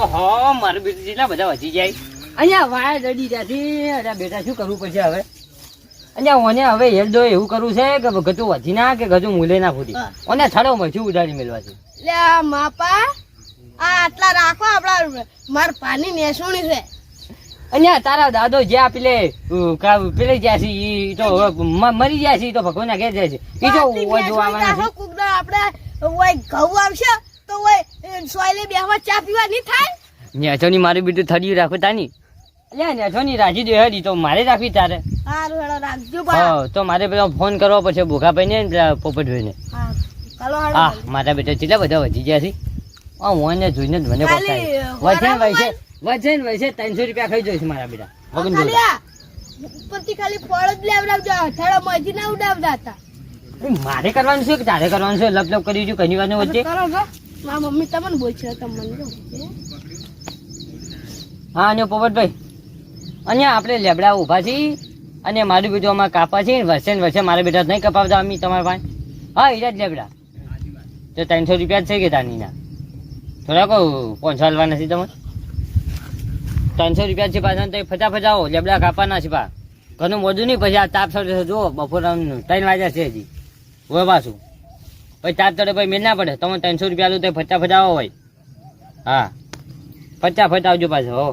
ઓહો મારું બેટું જેટલા બધા વધી જાય? અહીંયા વાય દડી ત્યાંથી અરે બેટા શું કરવું પડશે હવે? અહીંયા ઓને હવે હેલ્દો એવું કરવું છે કે ગતું વધી ના કે ગતું મૂલે ના ફૂટી? ઓને થડો મચ્યું ઉડાડી મેળવા છે. લે માપા આ આટલા રાખો આપડા માર પાની નેસુણી છે. અહીંયા તારા દાદો જ્યાં પેલે પેલે જ્યાં છે ઈ તો મરી જાય છે ઈ તો ભગવાનના ઘેર જાય છે. ઈ તો જોવા આપણે ઘઉં આવશે. તો ઓય સોયલે બેહવા ચા પીવા નહીં થાય? છે નેછોની મારી બેટું થડી રાખો તાની. અલ્યા નેછોની રાજી દે હડી તો મારે રાખવી તારે. હારું હેડો રાખજો બા હા તો મારે પેલો ફોન કરવો પડશે ભૂખાભાઈ ને પેલા પોપટભાઈ ને હા ચાલો હા હેડો મારા બેટા કેટલા બધા વધી ગયા છે? આ ઓને જોઈને જ મને પકડાય વજન વૈસે વજન વૈસે ત્રણસો રૂપિયા ખાઈ જોઈશ મારા બેટા. વગન ખાલી ઉપરથી ખાલી ફળ જ લેવડાવજો થડા મજી ના ઉડાવતા મારે કરવાનું છે કે તારે કરવાનું છે? લપ લપ કરી છું કઈ વાર વચ્ચે. કરો હા, અને પોપટભાઈ, અહીંયા આપણે લેબડા ઊભા છીએ અને મારું બીજું અમારે કાપા છે વર્ષે ને વર્ષે મારા બેટા નહીં કપાવતા અમી તમારા પાસે. હા એ જ લેબડા. તો ત્રણસો રૂપિયા જ છે કે તાનીના? થોડા કહું પાંચસો હાલવા નથી તમે ત્રણસો રૂપિયા છે પાછા, તો ફટાફટ આવો, લેબડા કાપવાના છે પા ઘણું મોડું નહીં, પછી આ તાપ સર જુઓ બપોર ત્રણ વાગ્યા છે હજી. હોય પાછું. પછી તો ભાઈ, મેળ ના પડે. તમે ત્રણસો રૂપિયા આલું તો ફટા ફટાવો હોય હા. ફટા ફટાવજો પાછો, હો.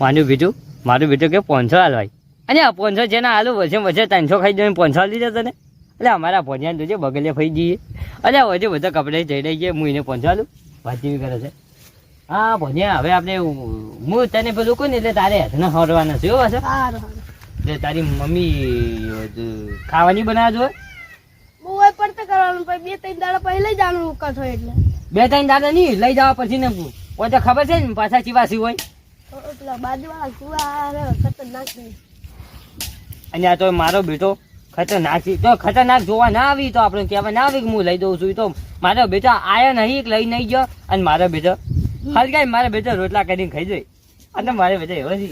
મારું બીજું મારું બીજું કે પાંચસો હાલવાય અને આ પાંચસો જેના હાલું વચ્ચે વચ્ચે ત્રણસો ખાઈ જઈને પાંચસો હાલી તને એટલે અમારા ભોજન જોજે બગલે ફઈ જઈએ. અરે વચ્ચે બધા કપડે જઈ રહી ગયા હું એને પાંચસો હાલું વાતચીત કરે છે. હા ભોજ્યા હવે આપણે હું તને પેલું કહું ને, એટલે તારે હાથને હરવાના છે એવું હશે હારું તારી મમ્મી ખાવાની બનાવજો છે? બહુ પર તો કરવાનું પછી બે ત્રણ દાડા પછી લઈ જવાનું કથો એટલે. બે ત્રણ દાડા નહીં લઈ જવા પછી ને કોઈ તો ખબર છે ને પાછા ચીવાસી હોય. પેલા બાજુવાળા કુવા ખતરનાક અને આ તો મારો બેટો ખતરનાક છે. તો ખતરનાક જોવા ના આવી તો આપણે કહેવા ના આવી કે હું લઈ દઉં છું. તો મારો બેટો આયા નહીં લઈ નહીં ગયો. અને મારો બેટો હલકાઈ મારા બેટો રોટલા કરીને ખાઈ જાય. અને મારે બેટા એવો છે.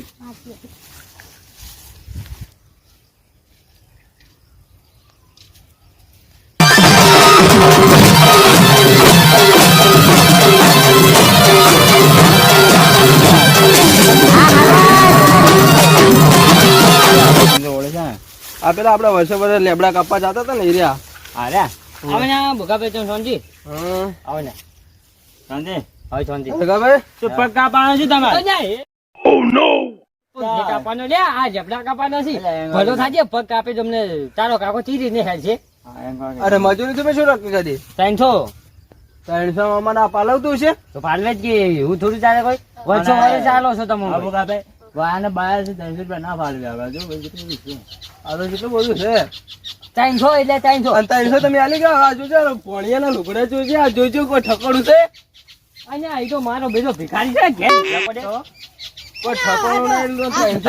પેલા આપડે વર્ષે વર્ષે લેબડા કાપવા જતા હતા ને એરિયા અરે આવે ને ભૂખા પેચો સોનજી? આવે ને. સોનજી? હવે સોનજી. ભગાભાઈ તો પગ કાપવાનો છે તમારે? ઓ નો કાપવાનો લે આ જબડા કાપવાનો છે. ભલો થાજે પગ કાપે તમને તારો કાકો ચીરી ને હેલ છે અરે મજૂરી તમે શું નક્કી કરી ત્રણસો. ત્રણસો માં મને પાલવતું છે? તો પાલવે જ કે હું થોડું ચાલે કોઈ? વર્ષો વર્ષ ચાલો છો તમે. વાને બાર ત્રણસો રૂપિયા ના ફાળવી હવે જો આ કેટલું બધું છે? ત્રણસો એટલે ત્રણસો. અને ત્રણસો તમે આલી ગયા આ જોજો પોણિયાના લુગડા જોજે આ જોજો કોઈ ઠકડું છે? અને અહીં તો મારો બેટો ભિખારી છે ઘેર નહીં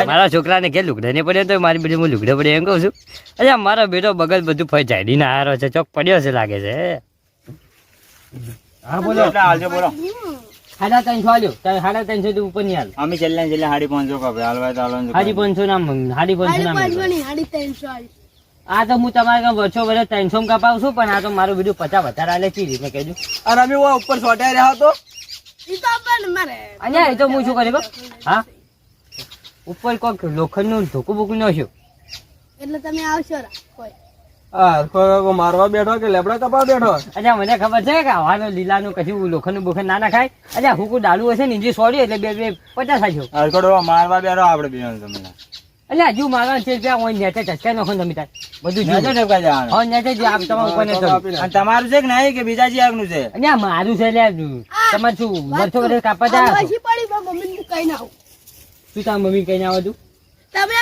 મારા છોકરાને કે લુગડા ને પડે તો મારી બેટી હું લુગડા પડે એમ કહું છું. અરે મારો બેટો બગલ બધું ફરી જાડી ના હારો છે ચોક પડ્યો છે લાગે છે. હા બોલો. હમ. સાડા ત્રણસો આલ્યો સાડા ત્રણસો થી ઉપર નહીં હાલ. અમે છેલ્લે છેલ્લે સાડી પાંચસો કાપે હાલવા તો હાલવાનું સાડી પાંચસો ના મંગ- સાડી પાંચસો ના મંગ. આ તો હું તમારે વર્ષો વર્ષ ત્રણસો માં કપાવું છું પણ આ તો મારું બીજું પચાસ વધારે આલે ચી રીતે કહેજો અને અમે ઉપર સોટાઈ રહ્યા હતો તો અહીંયા એ તો હું શું કરી હા? ઉપર કોક લોખંડનું ધોકું બોકું નાખ્યું. એટલે તમે આવશો કોઈ. મારવા બેઠો કે લેબડા કપા બેઠો? અચ્છા મને ખબર છે કે હવાનું લીલાનું કશું લોખંડનું બોખંડ ના ના ખાય અચ્છા કોઈ ડાળું હશે ને જે સોરી એટલે બે બે પચાસ આજો હરકડો મારવા બેઠો આપડે બે તમે એટલે હજુ મારવાનું છે ત્યાં હું નેચે ચચકા નાખો તમે તાર બધું નેચે જવાનું. હવે નેચે જે આપ તમારું કોને તમારું છે કે નહીં કે બીજા આગનું છે? અહીંયા મારું છે લે તમારે શું વર્ષો વર્ષ કાપા જાય પછી પડી મમ્મી ને કઈ ના આવું શું તાર મમ્મી કઈ ના આવું તમે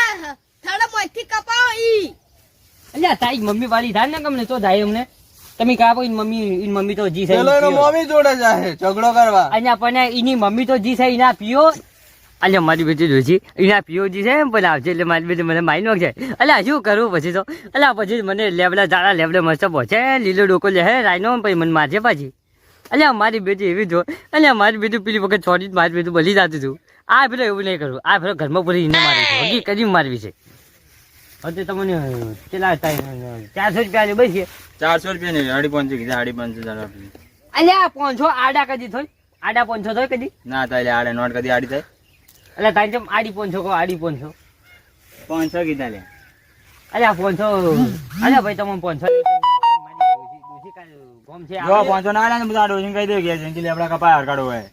થડા મોથી કપાવો ઈ. એટલે તારી મમ્મી વાળી થાય ને ગમને તો થાય અમને? તમે કા ઈની મમ્મી ઈન મમ્મી તો જી પેલો એનો મમ્મી જોડે જાય ઝઘડો કરવા. અહીંયા પણ ઈની મમ્મી તો જી છે ના પીઓ. અલ્યા મારી બેટી જોજી એના પીઓ જી છે એમ પેલા આવશે એટલે મારી બેટી મને મારી નાખશે અલ્યા શું કરવું પછી તો? અલ્યા પછી મને લેવડા જાડા લેવડે મસ્ત પહોંચે લીલો ડોકો લે હે રાયનો પછી મને મારશે પાછી. અલ્યા મારી બેટી એવી જો અલ્યા મારી બેટી પેલી વખત છોડી મારી બેટી બલી જતું હતું આ પેલો એવું નહીં કરું. આ પેલો ઘરમાં પૂરી મારી છે. હજી કદી મારવી છે. હવે તમને કેટલા? ચારસો રૂપિયા બસ છે. ચારસો રૂપિયા નહીં સાડી પાંચસો કીધા સાડી પાંચસો ચાલો આપી. અલ્યા પાંચસો આડા કદી થોય આડા પાંચસો થોય કદી ના એટલે આડે નોટ કદી આડી થાય એટલે તારી જેમ આડી પાંચસો કહો આડી પાંચસો પાંચસો કીધા લે અલ્યા પાંચસો અલ્યા ભાઈ તમે પાંચસો જો. પાંચસો ના આડે ને બધા ડોસીને કહી દે કે જેનકી લેબડા કપાય હરકાડો હોય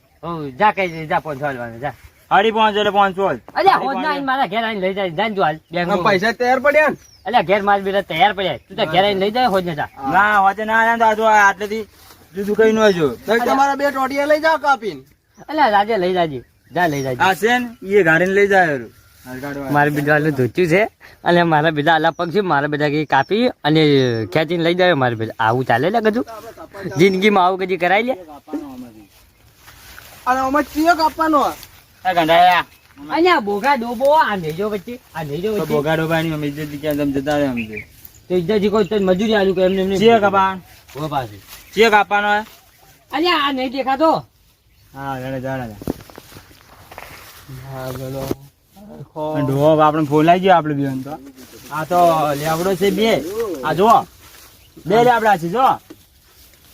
જા કઈ દે, જા પાંચસો હાલવાનું જા સાડી પાંચ એટલે પાંચસો જ. અલ્યા હોજ ના આઈને મારા ઘેર આઈને લઈ જાય જા ને તું હાલ. બેંકમાં. પૈસા તૈયાર પડ્યા ને? અલ્યા ઘેર માર બેટા તૈયાર પડ્યા. તું તો ઘેર આઈને લઈ જાય હોજ ને ના હોજ ના આયા તો આ જો આ આટલેથી જુદું કઈ ન જો તમારા બે ટોટિયા લઈ જાઓ કાપીને. અલ્યા રાજે લઈ જાજે. જા લઈ જાજે. આ છે ને એ ગાડીને લઈ જાય. મારા બીજા આલું ધોચ્યું છે. અને મારા બીજા આલા પગ છે મારા બધા કઈ કાપી અને ખેંચીને લઈ જાય મારા બીજા આવું ચાલે લે કદું જિંદગીમાં આવું કદી કરાવી લે અને અમે ચિયો કાપવાનો આ અહીંયા બોગા ડોબો આ નેજો વચ્ચે આ નેજો વચ્ચે. બોગા ડોબાની અમે ઇજ્જત ક્યાં તમે જતા રહે અમને. તો ઇજ્જતથી કોઈ તો મજૂરી આલું કે એમને એમને ચિયો કાપા ઊભો પાછું ચિયો કાપવાનો હે? અલ્યા આ નહીં દેખાતો. હા જાણે આપણે ફોલાઈ ગયો આપણે બેન તો. આ તો લેવડો છે બે. આ જો. બે લેવડા છે જો.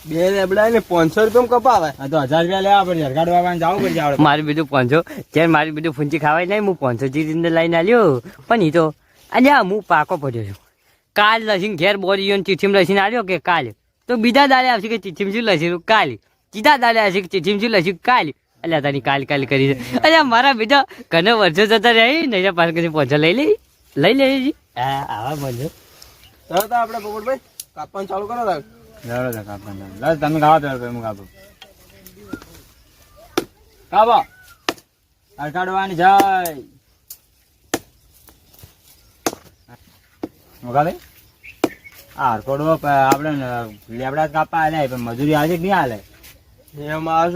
બે લેબડા ને પાંચસો રૂપિયા કપાવે. આ તો હજાર રૂપિયા લેવા પડશે હરકાડો બાબાને જવું પડશે આપણે મારું બીજું પાંચસો. જ્યારે મારી બીજું ફૂંચી ખાવાય નહીં હું પાંચસો અંદર લઈને આવ્યો પણ એ તો અલ્યા હું પાકો પડ્યો છું. કાલ લસીને ઘેર બોરી ચીઠીમ લસીને આવ્યો કે કાલ? તો બીજા દાડે આવશે કે ચીઠીમ શું લસીનું કાલ. બીજા દાડે આવશે કે ચીઠીમ શું લસીનું કાલ. અલ્યા તારી કાલ કાલ કરી છે. અલ્યા મારા બીજા ઘણા વર્ષો જતા રહી નહીં પાસે કદી પાંચસો લઈ લઈ. લઈ લેજી હા આવા પાંચસો તો આપણે પોપટભાઈ કાપવાનું ચાલુ કરો તાર. લેવડો છે કાપવાનું લાવ તમે ખાવા પછી હું કાપું કાપો અડકાડવાની જય. મગાલે આ હરકોડો આપણે લેબડા કાપવા આલ્યા પણ મજૂરી આજે કે નહીં હાલે એમાં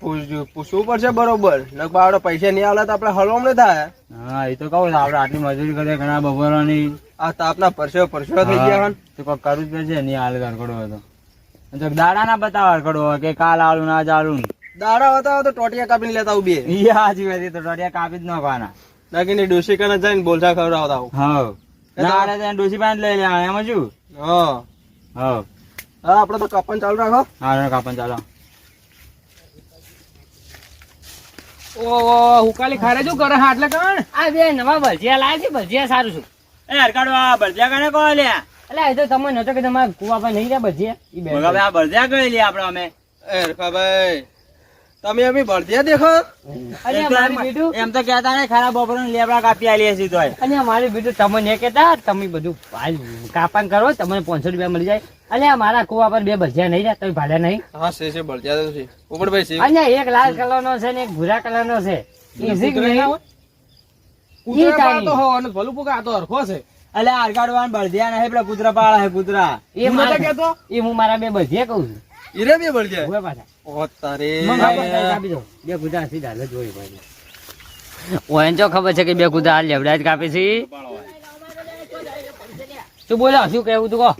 પૂછવું પડશે બરોબર. નકબા આપણે પૈસા નહીં આલે તો આપણે હલવામ નહીં થાય. હા એ તો કહું છું, આપણે આટલી મજૂરી કરીએ ઘણા બપોરોની. આ તાપના પરસેવો પરસેવો થઈ ગયા હોય તો કોઈ કરવું જ પડશે નહીં હાલ તો હતો તો. જો દાડા ના બતાવ હરકોડો કે કાલ આલું ના ચાલું દાડા હતા તો ટોટિયા કાપીને લેતા ઊભી બે. ઈ હાચી વાત તો ટોટિયા કાપી જ નાખવાના નાખીને ડોસી કને જઈને બોલતા ખવડાવતા હા દાડા જઈને ડોસી પાસે લઈ લેવા એમાં શું હા. હા હા આપણે તો કાપન ચાલુ રાખો. હા કાપન ચાલો ઓ હુકાલી ખારે શું કરે હા એટલે કણ? આ બે નવા ભજીયા લાયા છે ભજીયા સારું છું. એ હરકાડો આ બળદિયા કને કહો લ્યા એટલે એ તો તમે નતો કે તમારા કુવા પર નહીં રહ્યા ભજીયા ઈ બે મોગાભાઈ આ બળદિયા કઈ લે આપણે અમે? એ રખાભાઈ તમે અમી બળદિયા દેખો? અરે મારી એમ- એમ તો કહેતા ને ખરા બપોરે લેબડા કાપી આલીએ છીએ તોય. અને મારી બેટું તમને કહેતા તમે બધું હાલ કાપાન કરો તમને પાંચસો રૂપિયા મળી જાય. અને મારા કુવા પર બે ભજીયા નહીં રહ્યા તો ભાડે નહીં. હા છે છે બળદિયા તો છે. ઉપરભાઈ છે. અને એક લાલ કલર નો છે ને એક ભૂરા કલર નો છે કે નહીં? ઈ તારી. ભલું પુકા આ તો હરખો છે એટલે હરકાડો આ નહીં પેલા કૂતરા પાળા છે કૂતરા. એ મારા- એ હું મારા બે ભજીયા કહું છું. ઈરે બે બળદિયા? ઊભા પાછા. ઓ તારે. હા, આપી દો. બે કુદા સીધા હાલ જોઈ ભાઈ ઓયન ચો ખબર છે કે બે હાલ લેવડા જ કાપે છે? શું બોલો શું કહેવું તું કહો.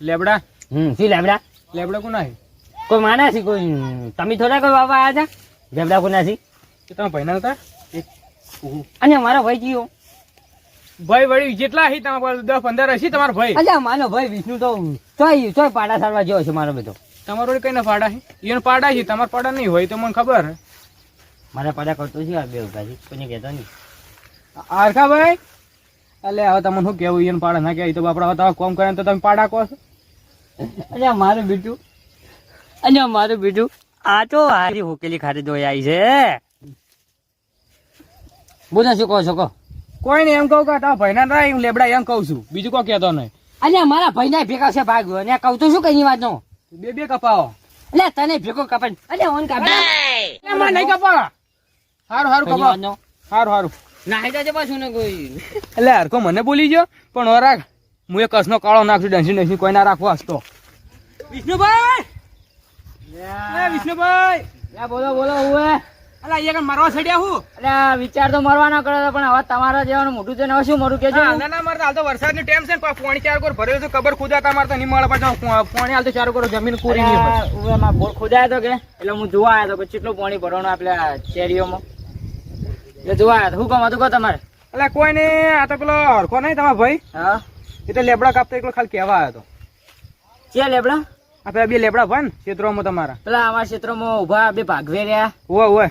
લેબડા? હમ શું લેવડા લેબડા કોના છે? કોઈ માના છે કોઈ તમે થોડા કોઈ બાબા આયા હતા? લેબડા કોના છે? કે તમે ભાઈના હતા? અને મારા ભાઈ ભાઈ વળી જેટલા હી તમારા દસ પંદર હશે તમારો ભાઈ. અલ્યા માનો ભાઈ વિષ્ણુ તો ચોય ચોય પાડા સારવા જેવો છે મારો બધો. તમારો કઈ ના પાડા છે એનો પાડા છે તમારા પાડા નહીં હોય તો મને ખબર. મારા પાડા કરતો છે આ બે ઊભા છે કોઈને કહેતો નહીં. આરખા ભાઈ? એટલે હવે તમને શું કેવું એને પાડા ના કહેવાય તો બાપડા તમે કોમ કરે તો તમે પાડા કહો છો. અલ્યા મારું બીજું અલ્યા મારું બીજું આ તો હારી હોકેલી ખાતે જોઈ આવી છે બોલો શું કહો છો કહો. કોઈ નહીં એમ કહું કે તારા ભાઈના ના હું લેબડા એમ કહું છું. બીજું કોઈ કહેતો નહીં. અલ્યા મારા ભાઈ ના ભેગા છે ભાગ. અને કહું તો શું કઈ વાત નો બે બે કપાવો. એટલે તને ભેગો કપાય. અલ્યા ઓન કાપા. એમાં નહીં કપાવા. સારું સારું કપાવો. સારું સારું નાહી જાજે પાછું ને કોઈ. એટલે હરકો મને બોલી ગયો? પણ હવે રાખ. હું એક કસનો કાળો નાખશું ડેન્સી ડેન્સી કોઈ ના રાખવા હસતો. વિષ્ણુભાઈ! એ વિષ્ણુભાઈ! બોલો બોલો ઉવે અલા અહીંયા કણ સડ્યા હું? અલ્યા વિચાર તો મરવાનો કર્યો પણ હવે તમારા જેવાનું મોટું છે હવે શું મરું કેજો ના ના હાલ તો વરસાદની ટેમ છે ને પણ ચાર કોર ભર્યો છે ખબર ખુદા તમારે તો નહીં મળે પાછો પોણી હાલ તો ચાર કોર જમીન કોરી નહીં હોય. બોર ખોદાયો હતો કે એટલે હું જોવા આવ્યો કે કેટલું પાણી ભરવાનું આપણે શેરીઓમાં? એટલે જોવા આવ્યો શું કામ હતું કહો તમારે? એટલે કોઈ ને આ તો પેલો હરખો નહીં તમારા ભાઈ? હા. એ તો લેબડા કાપતો એકલો ખાલી કહેવા આવ્યો હતો ક્યાં લેબડા? આપડે બે લેબડા ભાઈ ને ક્ષેત્રોમાં તમારા. પેલા અમારા ક્ષેત્રોમાં ઊભા બે ભાગવે રહ્યા. હોય ઓય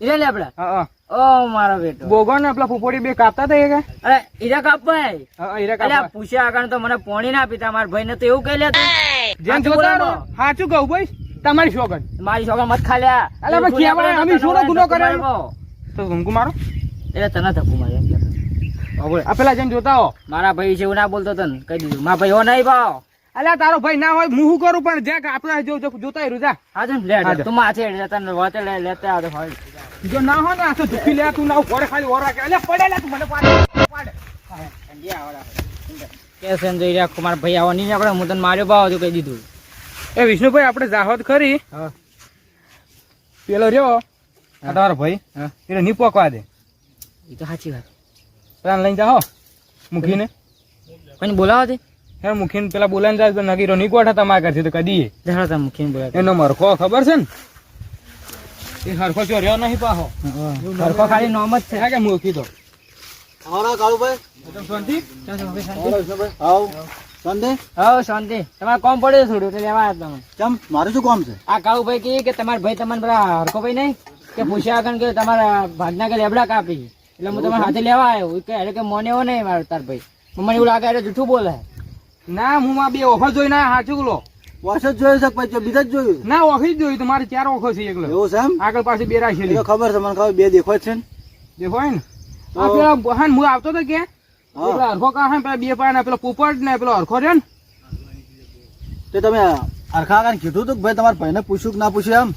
ઈરે લેબડા હા હા. ઓ મારો બેટો. બોગો ને પેલા ફૂફોડી બે કાપતા હતા કે? અરે ઈરા કાપભાઈ હા, હા, હીરા કાપવા. પૂછ્યા આગળ તો મને પોણી ના પીતા મારા ભાઈ ને તો એવું કહી લે જેમ સાચું જોતા બોલો રહો. સાચું કહું ભાઈ તમારી શોગન મારી શોગન મત ખાલ્યા અલ્યા, પણ કહેવાય, અમે શું ગુનો કર્યો? તો ઊંઘું મારો? એટલે તને ધક્કું મારે એમ કહેતો. આ પેલા જેમ જોતા હો. મારા ભાઈ છે એવું ના બોલતો તને. કહી દીધું. મારા ભાઈ હો નહીં ભાવ. અલ્યા તારો ભાઈ ના હોય હું શું કરું? પણ જ્યાં આપણે જોતા રહ્યું જા. હા. તું માથે હેડ જા, તને વાતે લે હોય. જો ના હો ને આ તો ઝૂકી લે તું ના ઘોડે ખાલી ઓરા કે અલ્યા પડે લે તું મને પાડે પાડે. કે છે ને જોઈ રહ્યા કુમાર ભાઈ આવો નહીં આપણે હું તને માર્યો ભાવ તો કહી દીધું. એ વિષ્ણુભાઈ આપણે જાહોદ ખરી. હા. પેલો રહ્યો. તમારો ભાઈ? હા. એટલે નહીં પોકવા દે. એ તો સાચી વાત. પેલા લઈને જાઓ મૂકીને. કોઈને બોલાવો દે હે મૂકીને પેલા બોલાવીને જાય તો નગીરો નહીં કોઠા તમારા ઘરથી તો કદી તમે મૂકીને બોલાવો. એનો મરખો ખબર છે ને? એ હરખો ચોર્યો નહીં પાહો. હરખો ખાલી નોમ જ છે. કે મૂકી દો. અમારા કાળુભાઈ? શાંતિ? હા શાંતિ. તમારે કોમ પડ્યું થોડું એટલે લેવા તમે. કેમ? મારું શું કામ છે? આ કાળુભાઈ કહે કે તમારા ભાઈ તમને પેલા હરકો ભાઈ નહીં? કે પૂછ્યા આગળ કે તમારા ભાગના કે લેબડા કાપી એટલે હું તમારા હાથે લેવા આવ્યો. કે એટલે કે મોને એવો નહીં મારો તાર ભાઈ. મને એવું લાગે અરે જૂઠું બોલે. ના હું આ બે ઓફર જોઈને સાચું બોલો. વર્ષ જ જોયું છે પછી બીજા જ જોયું? ના ઓખી જ જોયું. તમારે ચાર ઓખો છે એકલો. એવું છે એમ? આગળ પાછી બે રાખેલી. ખબર છે મને ખબર બે દેખો છે ને. દેખો ને? આ પેલા હા હું આવતો તો કે? પેલા હરખો કા હે પેલા બે પાયા પેલો પોપટ ને પેલો હરખો રહ્યો ને? તે તમે અરખા આગળ કીધું તું કે ભાઈ તમારા ભાઈને પૂછ્યું કે ના પૂછ્યું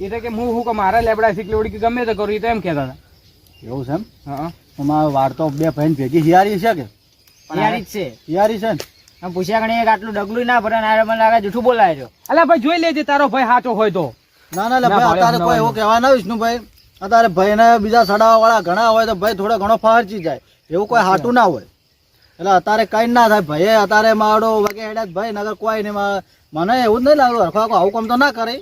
એ તો કે હું હું કે મારા લેબડા શીખલી ઓળી કે ગમે તો કરું એ તો એમ કહેતા હતા. એવું છે એમ? હા. તમારા વાર તો બે ભાઈ ભેગી હિયારી છે કે? હિયારી છે. હિયારી છે ને? આમ પૂછ્યા આગળ એક આટલું ડગલું ના ભરે ને મને લાગે જૂઠું બોલાય છે. અલા ભાઈ જોઈ લેજે તારો ભાઈ સાચો હોય તો. ના ના લે ભાઈ અત્યારે કોઈ એવું કહેવા ના વિષ્ણુભાઈ અત્યારે ભાઈને બીજા સડાવા વાળા ઘણા હોય તો ભાઈ થોડો ઘણો ફરચી જાય. એવું કોઈ હાટું ના હોય. એટલે અત્યારે કઈ ના થાય. ભાઈ અત્યારે મારો વગે હેડ્યા ભાઈ નગર કોઈ નહીં મને એવું જ નહીં લાગતું. હરખા આવું કામ તો ના કરે.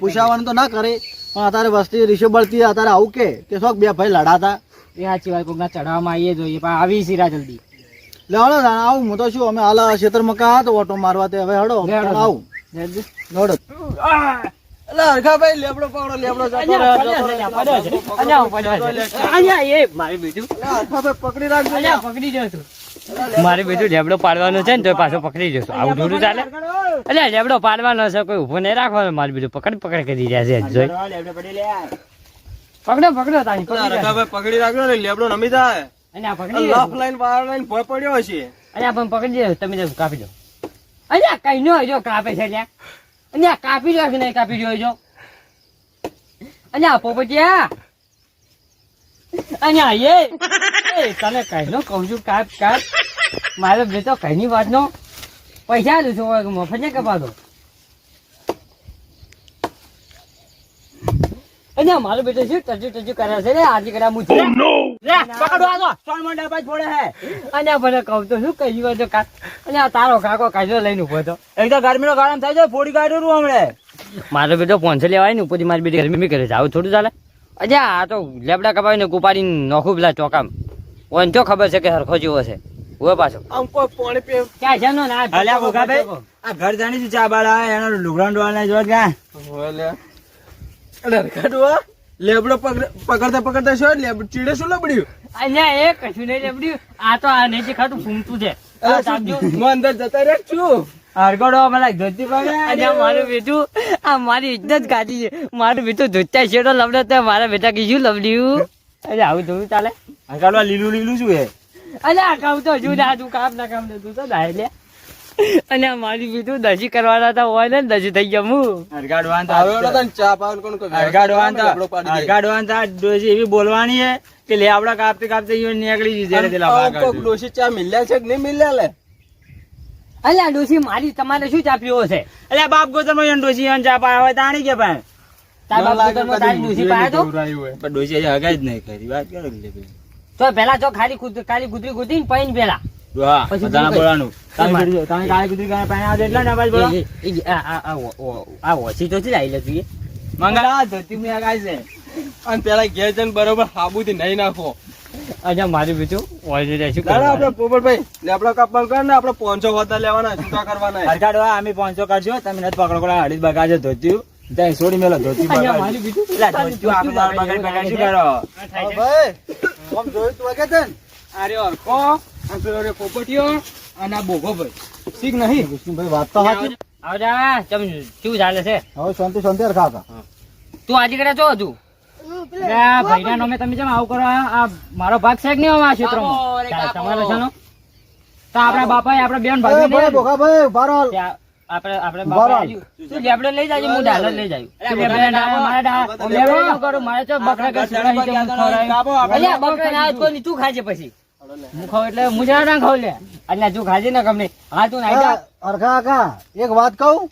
પૂછાવાનું તો ના કરે. પણ અત્યારે વસ્તી રીશો બળતી અત્યારે આવું કે કે શોખ બે ભાઈ લડાતા. એ સાચી વાત કોકના ચઢાવવામાં આવીએ જોઈએ. પણ આવી સિરા જલ્દી. લે હળો તાણ આવું હું તો શું અમે હાલ ક્ષેત્રમાં કા તો ઓટો મારવા તે હવે હળો આવું. લેબડો લેબડો જતો એ મારી બીજું. હરખાભાઈ પકડી રાખજો. અહીંયા પકડી જશું મારી બેટું લેબડો પાડવાનો છે ને તો પાછો પકડી જશો. આવું થોડું ચાલે? એટલે લેબડો પાડવાનો છે કોઈ ઊભો નહીં રાખવાનો. મારી બીજું પકડ પકડ કરી રહ્યા છે જોઈ. પકડો પકડો પકડી રાખ્યો પકડી રાખજો ને લેબડો નમી જાય. અહીંયા પકડી લાફ જશું. બહાર લાઈન ભોય પડ્યો હશે. અહીંયા પણ પકડી જશું તમે કાપી દો અહીંયા કઈ નો જો કાપે છે અને આ કાપી દો કે નહીં કાપી દો જો. અહીંયા પોપટિયા. અહીંયા એ. એ, તને કઈ નો કહું છું કાપ કાપ. મારે બે તો કઈ ની વાત નો પૈસા દઉં છું મફત ને કપા દો અને મારો બેટો શું ટચુ ટચુ કરે છે રે આજે કરા હું મારો બેટો પોંચે લેવાય ને ઉપરથી મારી બેટી ગરમી કરે જાવ આવું થોડું ચાલે? અજા આ તો લેબડા કપાવીને કુપાડીને નોખું પેલા ચોકામ. ઓન તો ખબર છે કે હરખો જેવો છે. ઊભો પાછો. ક્યાં છે નો ના આ ઘર જાણી છું ચા બાળા એનો લુગડાં ડોળા જોવા ક્યાં લેબડો પકડ- પકડતા પકડતા શું લેબડ ચીડે શું લબડ્યું? અહીંયા એ કશું નહીં લેબડ્યું. આ તો આ નહીં ખાતું ફૂમતું છે. હું અંદર જતા રહે છું હરગડો મને ધોતી પડે મારું બેટું આ મારી ઇજ્જત કાઢી છે. મારું બેટું ધોતા શેડો લબડે તો મારા બેટા કીધું લબડ્યું? અરે આવું થોડું ચાલે. હરગડવા લીલું લીલું શું હે અરે આ કામ તો હજુ ના તું કામ ના કામ તું તો દાય લે અને આ મારી બીજું દસી કરવાના હતા હોય ને દજી થઈ ગયા હું હરગાડવાન તો આવ્યો નતો ને ચા પાવાનું કોણ તો એવી બોલવાની હે કે આપડા કાપતે કાપતે ઈયો નીકળી કોક ડોશી ચા મિલ્યા છે કે નહીં મિલ્યા લે? અલ્યા ડોસી મારી તમારે શું ચાપ્યો છે? અલ્યા બાપ ગોતરમાં ડોશી ઈયોને ચા પાયા હોય તાણી કે પણ તારા બાપ લાગે કુતરમાં તારી ડોસી પાયા તો? પણ ડોશી હગાઈ જ નહીં કરી. વાત કરો ભાઈ. તો પેલા તો ખાલી ખાલી ખાલી ગુદરી ને પૈન પેલા બધાને કીધું, પાણી એટલા ને બોલો? આ- ઓછી તો છે મંગળા ધોતી મેં હગાઈ છે. અને પેલા ઘેર જઈને બરોબર હાબુથી નહીં નાખો. અહીંયા મારું બીજું ઓલરેડી શું દાદા આપણે પોપટભાઈ કર ને આપણે હોતા લેવાના છૂટા કરવાના. હરખાડો અમે પાંચસો કરજો તમે નથી પકડો અઢી બગાજો ધોત્યું? ત્યાં છોડી મેલો ધોતી અહીંયા બગાડ્યું. મારું બીજું એટલે ધોત્યું આપણે માર બગાડી બગાડી શું કરો? ભાઈ જોયું તું વાગે છે અરે અરખો આ પેલો રે પોપટીયો અને આ બોઘો ભાઈ. નહીં? વિષ્ણુભાઈ વાત તો સાચી. આવજા ચમ શું ચાલે છે? હવે શાંતિ શાંતિ રખા હતા. તું આજે કરે છો હતું હું ભાઈના નામે તમે જેમ આવું કરો આ મારો ભાગ છે કે નહીં આ ક્ષેત્રમાં? તમારે છે તો આપણા બાપાએ આપણા બેન ભાગી ભાઈ રહો. આપણે આપણે બાપા તું લેબડો લઈ જાજે હું ડાલર લઈ તું લેબડો મારા ડા લેબડો કરું? મારે તો બકરા કે. બકરા ના કોઈ તું ખાજે પછી. હું ખાવ એટલે હું ના ખાવ લે. અલ્યા તું ખાજે ને ગમે. હા તું નાઈ જા. એ, કાકા એક વાત કહું?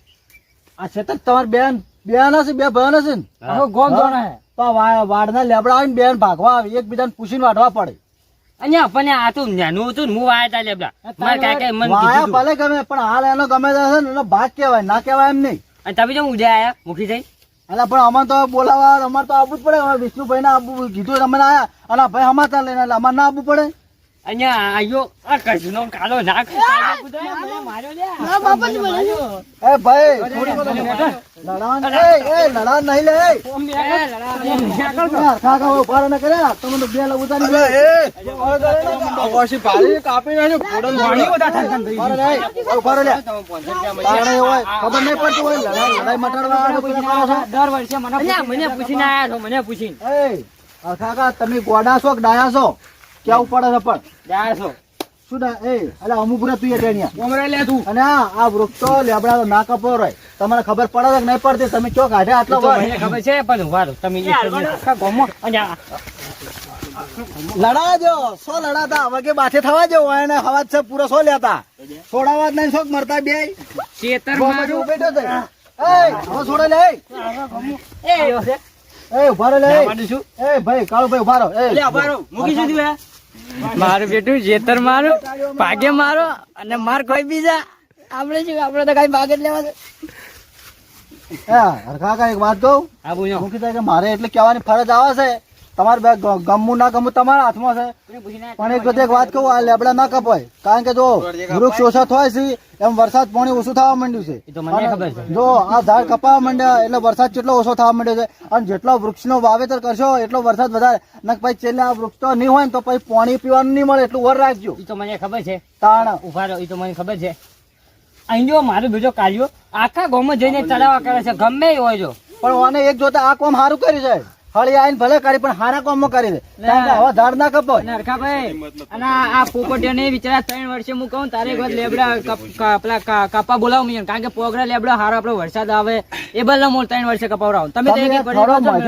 આ છે તમારી બેન બેન હશે બે બહેન હશે ને? આખો ગોમ. જોણે હે. તો વાડના લેબડા આવીને બેન ભાગવા આવે એકબીજાને પૂછીને વાટવા પડે. અહીંયા આપણને આ તું નાનું હતું હું વાયા તા લેબડા. મારા કાકાએ મને વાયા ભલે ગમે પણ હાલ એનો ગમે તે હશે ને એનો ભાગ કહેવાય ના કહેવાય એમ નહીં. અને તમે જેમ ઉડ્યા આયા મુખી થઈ? એટલે પણ અમારે તો બોલાવા અમારે તો આવવું જ પડે. અમારે વિષ્ણુભાઈ ને આવવું કીધું એટલે આયા. અને ભાઈ લઈને એટલે અમારે ના આવવું પડે. અહીંયા આયો. આ કજનો કાલો નાક કાઢ્યો બુધાય, મને માર્યો લે. મારા બાપા ને બોલાવ્યો. એ ભાઈ થોડી બધું લડાન એ એ લડાન નહીં લે. એ. ઓમ બે એ લડા, ઓમ બે કર. એ હરખા કાકા ઊભા રહો ને કર્યા તમે તો બે લગ ઉતારી લે પછી ભારી કાપી નાખ્યો. ફોડન પાણી બધા થાય છે. ઊભા લે. એ લે. તાણે હોય ખબર નહીં પડતી હોય લડાઈ લડાઈ મટાડવા આવે બધા દર વર્ષે મને મને પૂછીને આયા છો મને પૂછીને. એ કાકા તમે ગોડા છો કે ડાયા છો? કેવું પડે છે પણ? જાય શું ના? એ એટલે અમુક રે તું ટેણિયા કોમરે લે તું. અને આ વૃક્ષ તો લેબડા ના કપો રહે તમને ખબર પડે કે નહીં પડતી? તમે ચો કાઢે આટલો મને ખબર છે પણ ઊભા તમે ગોમો મિનિટ આખા ગામમાં અને આ લડા જો સો લડાતા. વગે બાથે થવા જો એને હવાજ છે પૂરો સો લેતા. છોડાવા જ નહીં શોખ મરતા બે મારું. ઉભે તો એ હવે છોડે લે. એ. એ ઊભા રહો લે. એ ભાઈ કાળો ભાઈ ઊભા રહો. એ. મૂકી દીધું હે? મારું બેટું જેતર મારો ભાગે મારો અને માર કોઈ બીજા. આપણે શું આપણે તો કઈ ભાગે જ લેવા હરખા કા એક વાત કહું? હા પૂછો હું કીધું કે મારે એટલે કહેવાની ફરજ આવે છે. તમારે ગમવું ના ગમવું તમારા હાથમાં છે. પણ એક બધી એક વાત કહું આ લેબડા ના કપાય. કારણ કે જો વૃક્ષ ઓછા થાય છે એમ વરસાદ પાણી ઓછું થવા માંડ્યું છે. જો આ ઝાડ કપાવા માંડ્યા એટલે વરસાદ કેટલો ઓછો થવા માંડ્યો છે અને જેટલો વૃક્ષનો વાવેતર કરશો એટલો વરસાદ વધારે. ને પછી છેલ્લે આ વૃક્ષ તો નહીં હોય ને તો પછી પાણી પીવાનું નહીં મળે એટલું વર રાખજો. એ તો મને ખબર છે. તાણ. ઊભા રહો એ તો મને ખબર છે. અહીં જો મારો બીજો કાઢ્યો આખા ગામમાં જઈને ચડાવવા કરે છે ગમે એ હોય જો. પણ મને એક જોતા આ કોમ સારું કર્યું છે. હળી આવીને ભલે કરી પણ હારા કામમાં કરી દે. હવે ઝાડ ના કપાય. અને અને આ- આ પોપટીઓને વિચારા ત્રણ વર્ષે હું કહું તારે એક વાર લેબડા પેલા કપા બોલાવું મને કારણ કે પોગરા લેબડા હારો આપણો વરસાદ આવે. એ બદલે હું ત્રણ વર્ષે કપાવડાવું. તમે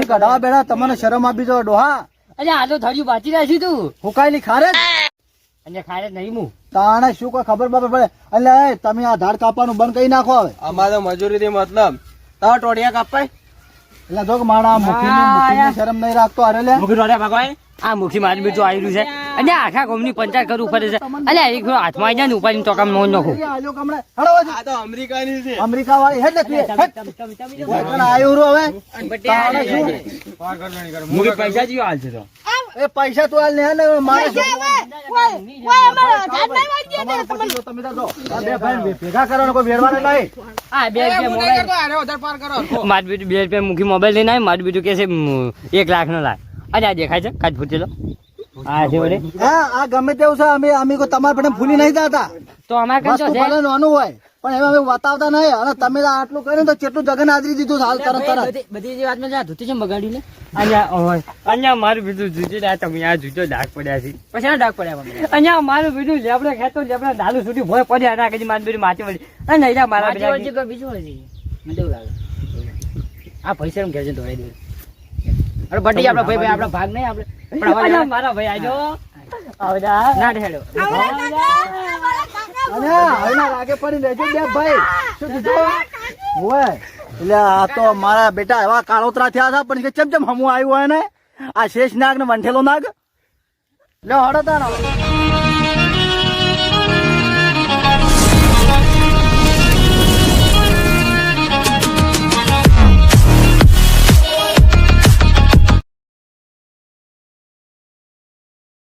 કઢાવા બેઠા તમને શરમ આપી દો ડોહા. અલ્યા આ તો થળિયું બાચી રાખી તું. હુકાયેલી ખારે. અને ખારે જ નહીં હું. તાણે શું કોઈ ખબર બબર પડે? એટલે તમે આ ઝાડ કાપવાનું બંધ કરી નાખો હવે. અમારે મજૂરી થી મતલબ તારા ટોડિયા કાપાય? એટલે જો મારા મુખીની મુખીની શરમ નહીં રાખતો અરે લે. મુખી રોડે ભગવાન આ મુખી મારી બીજું આવ્યું છે. અને આખા ગામની પંચાયત કરવું પડે છે. અલ્યા એક હાથમાં આવી જાય ને ઉપાડી તો કામ નોંધ નાખું. આ તો અમેરિકાની છે. અમેરિકા વાળી હેડ લે તું આયો રહ્યો હવે. મુખી પૈસા જીવો હાલ છે તો. એ પૈસા તો હાલ ને મારે શું? ઓય, ઓય, અમારા ઝાડ નહીં વાળી દે તમારો પતિ જો તમે તો જો. આ બે ભાઈ ભેગા કરવાનો કોઈ વેડવાને નહીં. આ બે રૂપિયા મોબાઈલ. મારું બીજું બે રૂપિયા મુખી મોબાઈલ લઈને આવી મારું બીજું કે છે એક લાખ નો લાખ અને આ દેખાય છે કાચ ફૂટેલો લો. છે હા આ ગમે તેવું છે અમે અમે કોઈ તમારા પણ ભૂલી નહીં જતા. તો અમારે કઈ નાનું હોય. પણ એમાં અમે બતાવતા નહીં અને તમે આટલું કર્યું તો કેટલું જગન હાજરી દીધું હાલ તરત તરત. બધી બધી જે વાતમાં જા ધોતી છે બગાડ્યું ને અહીંયા અહીંયા મારું બીજું જુજે આ તમે આ જુજો ડાક પડ્યા છે. પછી આ ડાક પડ્યા અહીંયા મારું બીજું લેબડે ખેતો લેબડે ડાલું સુધી ભોય પડ્યા ના કદી માન બીજું માટી વળી. અને નહીં મારા બીજું બીજું વળી મને એવું લાગે. આ પૈસા એમ ઘેર દોડાઈ દે. અરે બટી આપડા ભાઈ ભાઈ આપડા. ભાગ નહીં આપડે મારા ભાઈ આજો આવજા ના ઢેડો. ભાઈ. શું કીધું? આ તો મારા બેટા એવા કાળોતરા થયા હતા, પણ ચમ ચમ હમું આવ્યું હોય આ શેષ નાગ ને વંઠેલો નાગ? લે હડો તાર.